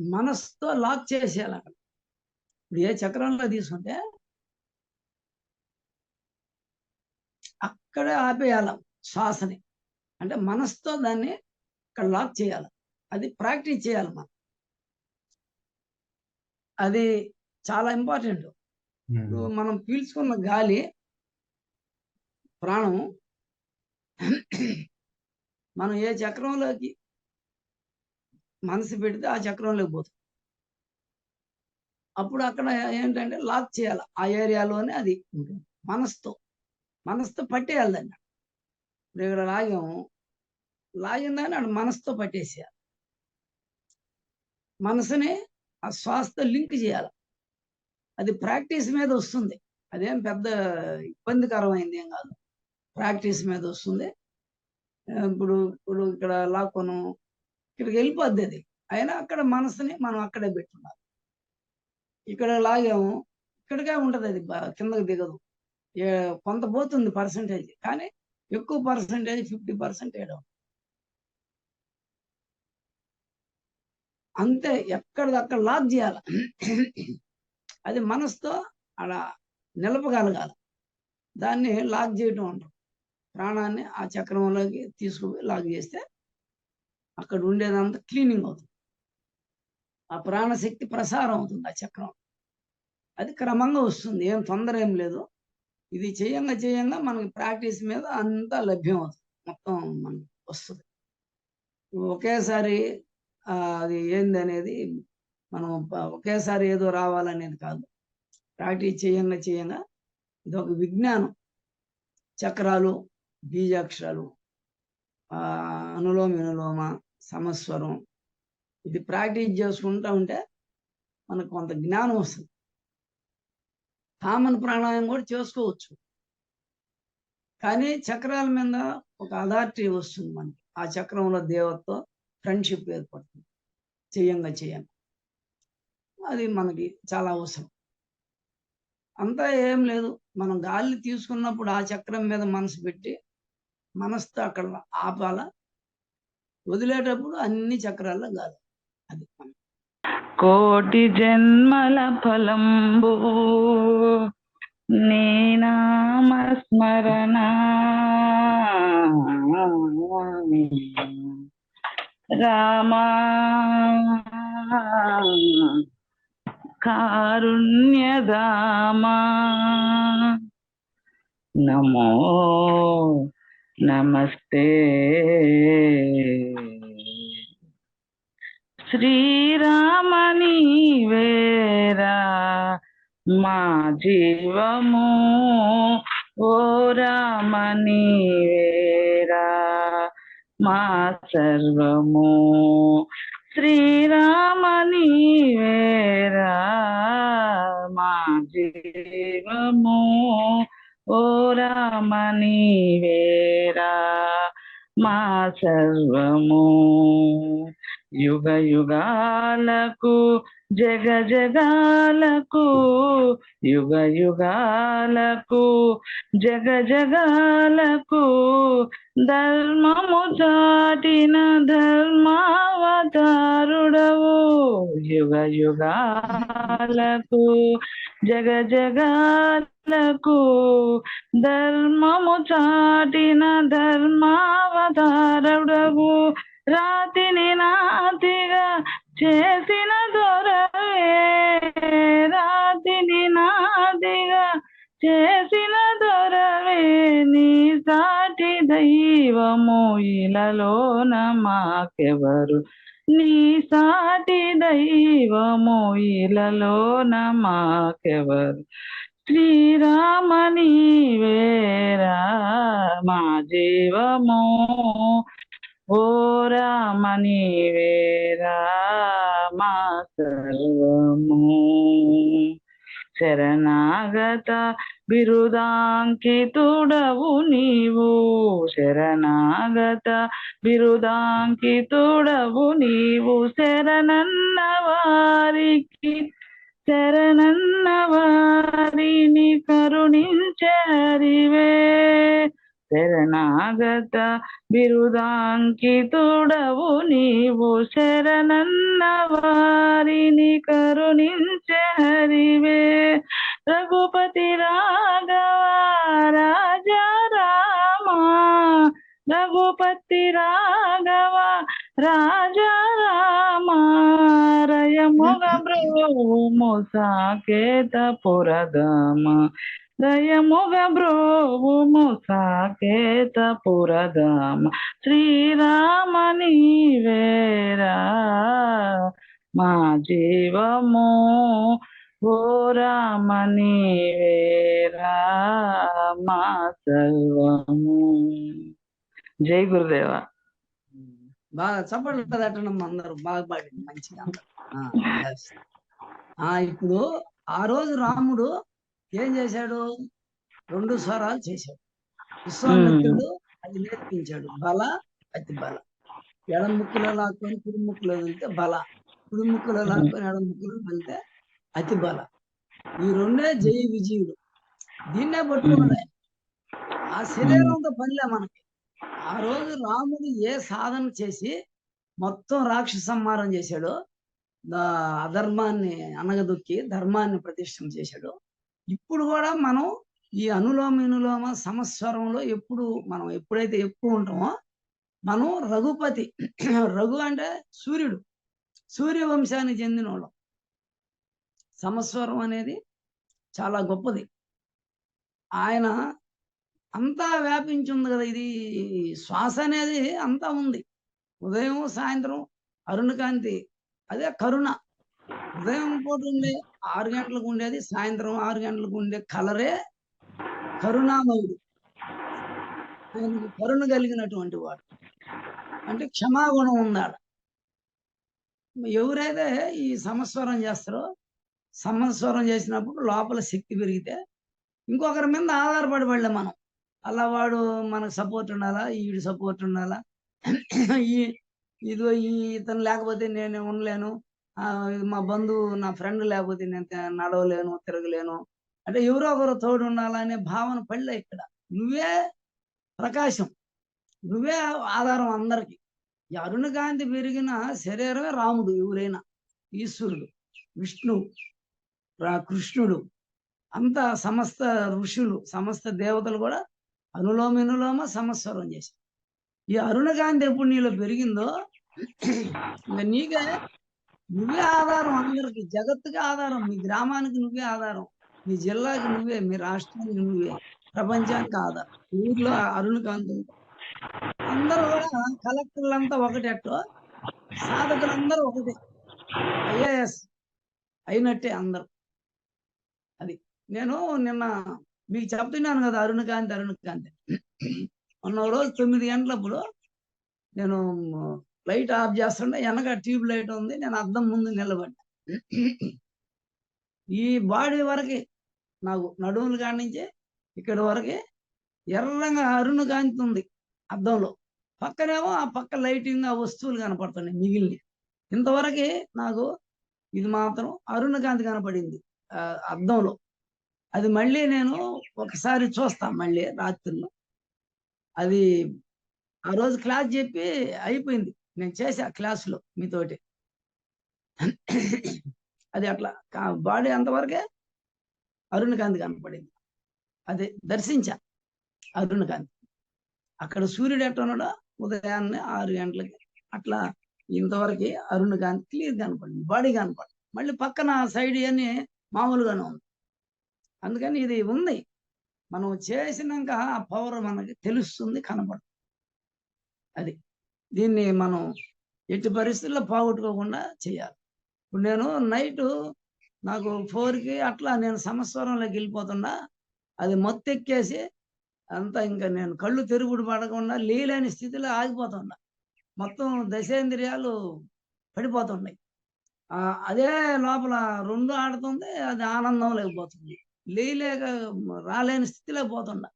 మనసుతో లాక్ చేసేయాలి అక్కడ. ఇప్పుడు ఏ చక్రంలో తీసుకుంటే అక్కడే ఆపేయాల శ్వాసని. అంటే మనసుతో దాన్ని అక్కడ లాక్ చేయాలి. అది ప్రాక్టీస్ చేయాలి మనం. అది చాలా ఇంపార్టెంట్. ఇప్పుడు మనం పీల్చుకున్న గాలి ప్రాణం మనం ఏ చక్రంలోకి మనసు పెడితే ఆ చక్రంలోకి పోతుంది అప్పుడు అక్కడ ఏంటంటే లాక్ చేయాలి. ఆ ఏరియాలోనే అది ఉంటుంది. మనసుతో మనసుతో పట్టేయాలి దాన్ని. ఇప్పుడు ఇక్కడ లాగాము. లాగిందని అక్కడ మనసుతో పట్టేసేయాలి. మనసుని ఆ శ్వాసతో లింక్ చేయాలి. అది ప్రాక్టీస్ మీద వస్తుంది. అదేం పెద్ద ఇబ్బందికరమైంది ఏం కాదు. ప్రాక్టీస్ మీద వస్తుంది. ఇప్పుడు ఇప్పుడు ఇక్కడ లాక్కొను ఇక్కడికి వెళ్ళిపోద్ది అది. అయినా అక్కడ మనసుని మనం అక్కడే పెట్టున్నారు ఇక్కడ లాగాము ఇక్కడికే ఉంటుంది అది కిందకి దిగదు. ఏ కొంత పోతుంది పర్సంటేజ్ కానీ ఎక్కువ పర్సంటేజ్ ఫిఫ్టీ పర్సెంటేజ్ అంతే ఎక్కడిదక్కడ లాక్ చేయాలి? అది మనసుతో అలా నిలపగలగాలి. దాన్ని లాక్ చేయటం అంటాం. ప్రాణాన్ని ఆ చక్రంలోకి తీసుకుపోయి లాక్ చేస్తే అక్కడ ఉండేదంతా క్లీనింగ్ అవుతుంది. ఆ ప్రాణశక్తి ప్రసారం అవుతుంది ఆ చక్రం. అది క్రమంగా వస్తుంది. ఏం తొందర ఏం లేదు. ఇది చేయంగా చేయంగా మనకి ప్రాక్టీస్ మీద అంతా లభ్యం అవుతుంది. మొత్తం మనకి వస్తుంది. ఒకేసారి అది ఏంది అనేది మనం ఒకేసారి ఏదో రావాలనేది కాదు. ప్రాక్టీస్ చేయంగా చేయంగా ఇది ఒక విజ్ఞానం. చక్రాలు బీజాక్షరాలు ఆ, అనులోమ వినులోమ సమస్వరం. ఇది ప్రాక్టీస్ చేసుకుంటా ఉంటే మనకు కొంత జ్ఞానం వస్తుంది. కామన్ ప్రాణాయామం కూడా చేసుకోవచ్చు. కానీ చక్రాల మీద ఒక అథారిటీ వస్తుంది మనకి. ఆ చక్రంలో దేవతతో ఫ్రెండ్షిప్ ఏర్పడుతుంది. చేయంగా చేయంగా అది మనకి చాలా అవసరం. అంతా ఏం లేదు. మనం గాలి తీసుకున్నప్పుడు ఆ చక్రం మీద మనసు పెట్టి మనసుతో అక్కడ ఆపాల? వదిలేటప్పుడు అన్ని చక్రాల్లో కాదు. అది కోటి జన్మల ఫలంబు నీ నామస్మరణ రామా కారుణ్యదామా నమో నమస్తే. శ్రీరామని వేరా మా జీవము. ఓ రామని వేరా మా సర్వము. శ్రీరామని వేరా మా జీవము. ఓ రామని వేరా మా సర్వము. యుగ యుగాలకు జగ జగాలకు యుగ యుగాలకు జగ జగాలకు ధర్మము చాటిన ధర్మావతారుడవు. యుగ యుగాలకు జగ జగాలకు ధర్మము చాటిన ధర్మావతారుడవు. రాతిని నాతిగా చేసిన దొరవే. రాతిని నాతిగా చేసిన దొరవే. నీ సాటి దైవము ఇలలోన మాకెవరు? నీ సాటి దైవము ఇలలోన మాకెవరు? శ్రీరామని వేరా మా జీవము ఓ రామని వేరా సర్వము. శరణాగత బిరుదాంకితుడవు నీవు. శరణాగత బిరుదాంకితుడవు నీవు. శరణన్న వారికి శరణన్న వారిని కరుణించరివే. శరణాగత బిరుదాంకితుడవు నీవు శరణన్న వారిని కరుణించే హరివే. రఘుపతి రాఘవ రాజా రామా రఘుపతి రాఘవ రాజా రామారయముగ బ్రోము సాకేత పురదమ దయముగ బ్రోము సా పురదమ శ్రీరామ నీవేరా మా జీవము ఓ రామ నీవేరా మా సర్వము. జై గురుదేవ. బాగా చప్పట్లు తట్టడం అందరూ బాగా పాడింది మంచిగా. ఆ, ఇప్పుడు ఆ రోజు రాముడు ఏం చేశాడు? రెండు స్వరాలు చేశాడు. విశ్వామిత్రుడు అది నేర్పించాడు. బల అతి బల. ఎడం ముక్కులో లాక్కొని కుడి ముక్కులో వెళ్తే బల. కుడి ముక్కులో లాక్కొని ఎడం ముక్కులో వెళ్తే అతి బల. ఈ రెండే జయ విజయుడు. దీన్నే పట్టుకున్నాడు ఆయన. ఆ శరీరంతో పనిలే మనకి. ఆ రోజు రాముడు ఏ సాధన చేసి మొత్తం రాక్షస సంహారం చేశాడో అధర్మాన్ని అనగదొక్కి ధర్మాన్ని ప్రతిష్టం చేశాడు ఇప్పుడు కూడా మనం ఈ అనులోమ వినులోమ సంవత్సరంలో ఎప్పుడు మనం ఎప్పుడైతే ఎక్కువ ఉంటామో మనం రఘుపతి రఘు అంటే సూర్యుడు. సూర్య వంశానికి చెందిన వాళ్ళం సమస్వరం అనేది చాలా గొప్పది. ఆయన అంతా వ్యాపించింది కదా ఇది శ్వాస అనేది అంతా ఉంది. ఉదయం సాయంత్రం అరుణకాంతి అదే కరుణ. ఉదయం పూట ఉండే ఆరు గంటలకు ఉండేది సాయంత్రం ఆరు గంటలకు ఉండే కలరే కరుణామయుడు. ఆయనకు కరుణ కలిగినటువంటి వాడు. అంటే క్షమాగుణం ఉన్నాడు. ఎవరైతే ఈ సమస్వరం చేస్తారో సమస్వరం చేసినప్పుడు లోపల శక్తి పెరిగితే ఇంకొకరి మీద ఆధారపడి పడలే మనం. అలా వాడు మనకు సపోర్ట్ ఉండాలా ఈడు సపోర్ట్ ఉండాలా? ఈ ఇదిగో ఈ ఇతను లేకపోతే నేను ఉండలేను. ఆ, మా బంధువు నా ఫ్రెండ్ లేకపోతే నేను నడవలేను తిరగలేను. అంటే ఎవరో ఒకరు తోడు ఉండాలనే భావన పడలే ఇక్కడ. నువ్వే ప్రకాశం. నువ్వే ఆధారం అందరికి. ఈ అరుణకాంతి పెరిగిన శరీరమే రాముడు ఎవరైనా. ఈశ్వరుడు విష్ణువు రా- కృష్ణుడు. అంత సమస్త ఋషులు సమస్త దేవతలు కూడా అనులోమినులోమ సమస్వరం చేశారు. ఈ అరుణకాంతి ఎప్పుడు నీలో పెరిగిందో నీకే నువ్వే ఆధారం అందరికి. జగత్తుకి ఆధారం. మీ గ్రామానికి నువ్వే ఆధారం. మీ జిల్లాకి నువ్వే మీ రాష్ట్రానికి నువ్వే. ప్రపంచానికి కాదా. ఊర్లో అరుణకాంతి అందరూ కూడా కలెక్టర్లంతా ఒకటెట్టు సాధకులందరూ ఒకటే. ఐఏఎస్ అయినట్టే అందరూ. అది. నేను నిన్న మీకు చెప్తున్నాను కదా అరుణకాంతి అరుణకాంతి మొన్న రోజు తొమ్మిది గంటలప్పుడు నేను లైట్ ఆఫ్ చేస్తుంటే వెనక ట్యూబ్ లైట్ ఉంది నేను అద్దం ముందు నిలబడ్డా. ఈ బాడీ వరకు నాకు నడుములు కాడి ఇక్కడి వరకే ఎర్రంగా అరుణ కాంతి ఉంది అద్దంలో. పక్కనేమో ఆ పక్క లైటింగ్ ఆ వస్తువులు కనపడుతున్నాయి మిగిలిన ఇంతవరకే నాకు ఇది మాత్రం అరుణ కాంతి కనపడింది అద్దంలో. అది మళ్ళీ నేను ఒకసారి చూస్తా మళ్ళీ రాత్రిలో. అది ఆ రోజు క్లాస్ చెప్పి అయిపోయింది. నేను చేసా క్లాసులో మీతోటి. అది అట్లా బాడీ అంతవరకే అరుణకాంతి కనపడింది. అదే దర్శించా అరుణకాంతి అక్కడ సూర్యుడు ఎట్లా ఉన్నాడో ఉదయాన్నే ఆరు గంటలకి అట్లా ఇంతవరకు అరుణకాంతి క్లియర్ కనపడింది. బాడీ కనపడింది. మళ్ళీ పక్కన సైడ్ అని మామూలుగానే ఉంది. అందుకని ఇది ఉంది. మనం చేసినాక ఆ పవర్ మనకి తెలుస్తుంది కనపడుతుంది. అది. దీన్ని మనం ఎట్టి పరిస్థితుల్లో పోగొట్టుకోకుండా చేయాలి. ఇప్పుడు నేను నైట్ నాకు ఫోర్కి అట్లా నేను సంవత్సరంలోకి వెళ్ళిపోతున్నా. అది మొత్తెక్కేసి అంతా ఇంకా నేను కళ్ళు తిరుగుడు పడకుండా లేలేని స్థితిలో ఆగిపోతున్నా. మొత్తం దశేంద్రియాలు పడిపోతున్నాయి. అదే లోపల రెండు ఆడుతుంది అది ఆనందం లేకపోతుంది లేలేక రాలేని స్థితిలో పోతుండా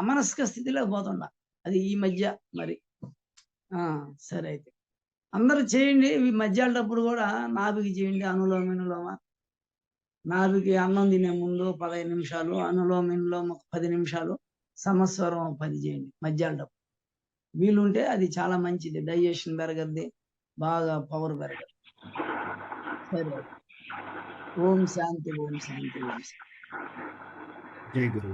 అమనస్క స్థితిలో పోతుండా అది ఈ మధ్య మరి. ఆ సరే అయితే. అందరూ చేయండి ఈ మధ్యాహ్నప్పుడు కూడా నాభికి చేయండి అనులోమ వినులోమ. నాభికి అన్నం తినే ముందు పదహైదు నిమిషాలు అనులోమ వినులోమ పది నిమిషాలు సమస్వరం పది చేయండి మధ్యాహ్నప్పుడు. వీలుంటే అది చాలా మంచిది డైజెషన్ పెరగద్ది బాగా పవర్ పెరగదు సరే. ఓం శాంతి ఓం శాంతి ఓం శాంతి. జై గురు